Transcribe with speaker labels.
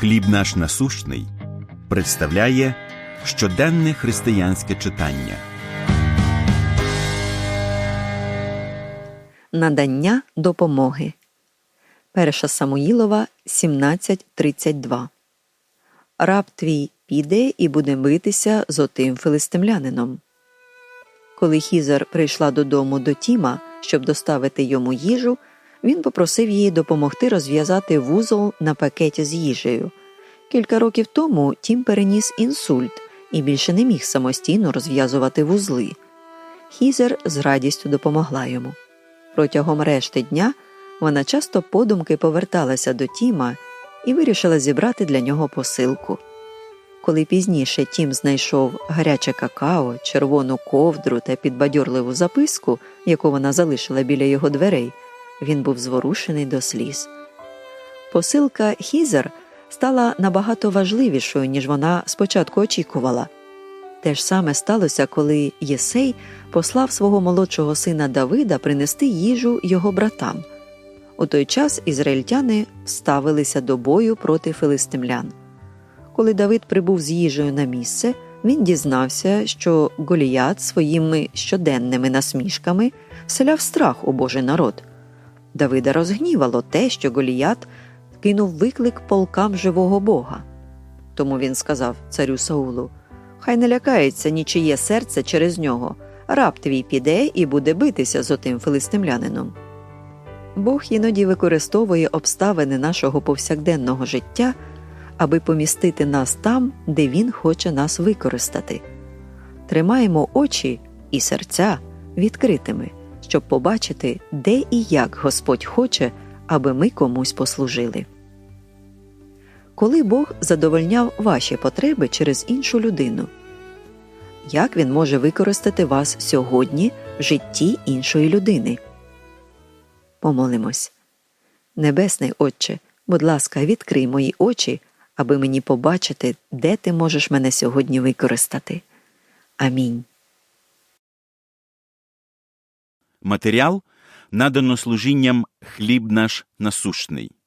Speaker 1: Хліб наш насущний представляє щоденне християнське читання.
Speaker 2: Надання допомоги. 1 Самуїлова 17.32 Раб твій піде і буде битися з отим филистимлянином. Коли Хізер прийшла додому до Тіма, щоб доставити йому їжу, він попросив її допомогти розв'язати вузол на пакеті з їжею. Кілька років тому Тім переніс інсульт і більше не міг самостійно розв'язувати вузли. Хізер з радістю допомогла йому. Протягом решти дня вона часто подумки поверталася до Тіма і вирішила зібрати для нього посилку. Коли пізніше Тім знайшов гаряче какао, червону ковдру та підбадьорливу записку, яку вона залишила біля його дверей, він був зворушений до сліз. Посилка Хізер стала набагато важливішою, ніж вона спочатку очікувала. Те ж саме сталося, коли Єсей послав свого молодшого сина Давида принести їжу його братам. У той час ізраїльтяни вставилися до бою проти филистимлян. Коли Давид прибув з їжею на місце, він дізнався, що Голіят своїми щоденними насмішками вселяв страх у Божий народ. Давида розгнівало те, що Голіят кинув виклик полкам живого Бога. Тому він сказав царю Саулу Хай не лякається нічиє серце через нього, раб твій піде і буде битися з отим филистимлянином. Бог іноді використовує обставини нашого повсякденного життя, аби помістити нас там, де Він хоче нас використати. Тримаємо очі і серця відкритими, щоб побачити, де і як Господь хоче, аби ми комусь послужили. Коли Бог задовольняв ваші потреби через іншу людину, як він може використати вас сьогодні в житті іншої людини? Помолимось. Небесний Отче, будь ласка, відкрий мої очі, аби мені побачити, де ти можеш мене сьогодні використати. Амінь.
Speaker 1: Матеріал надано служінням Хліб наш насущний.